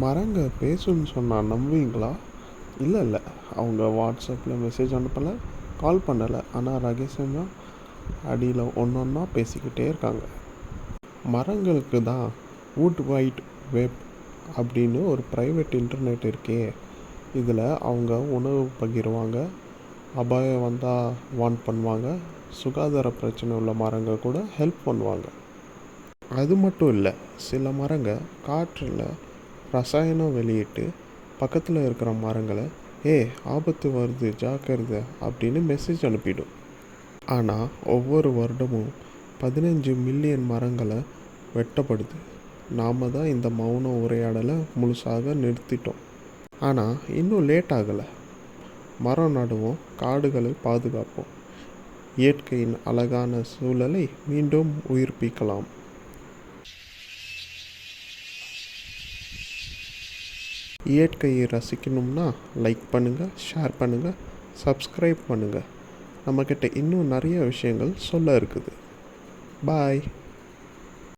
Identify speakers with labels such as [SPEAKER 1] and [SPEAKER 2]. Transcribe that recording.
[SPEAKER 1] மரங்க பேசுன்னு சொன்னால் நம்புவீங்களா? இல்லை இல்லை. அவங்க வாட்ஸ்அப்பில் மெசேஜ் அனுப்பலை கால் பண்ணலை. ஆனால் ரகசியமாக அடியில் ஒன்று ஒன்றா பேசிக்கிட்டே இருக்காங்க. மரங்களுக்கு தான் வுட் வைட் வெப் அப்படின்னு ஒரு ப்ரைவேட் இன்டர்நெட் இருக்கே. இதில் அவங்க உணவு பகிர்வாங்க அபாயம் வந்தால் வார்ன் பண்ணுவாங்க சுகாதார பிரச்சனை உள்ள மரங்க கூட ஹெல்ப் பண்ணுவாங்க. அது மட்டும் இல்லை சில மரங்க காற்றில் ரசாயனம் வெளியிட்டு பக்கத்தில் இருக்கிற மரங்களை ஏ ஆபத்து வருது ஜாக்கிரதை அப்படின்னு மெசேஜ் அனுப்பிடும். ஆனால் ஒவ்வொரு வருடமும் பதினஞ்சு மில்லியன் மரங்களை வெட்டப்படுது. நாம் தான் இந்த மௌன உரையாடலை முழுசாக நிறுத்திட்டோம். ஆனால் இன்னும் லேட் ஆகலை. மரம் நடுவோம் காடுகளை பாதுகாப்போம். இயற்கையின் அழகான சூழலை மீண்டும் உயிர்ப்பிக்கலாம். இயற்கையை ரசிக்கணும்னா லைக் பண்ணுங்கள் ஷேர் பண்ணுங்கள் சப்ஸ்கிரைப் பண்ணுங்கள் நம்மக்கிட்ட இன்னும் நிறைய விஷயங்கள் சொல்ல இருக்குது. பாய்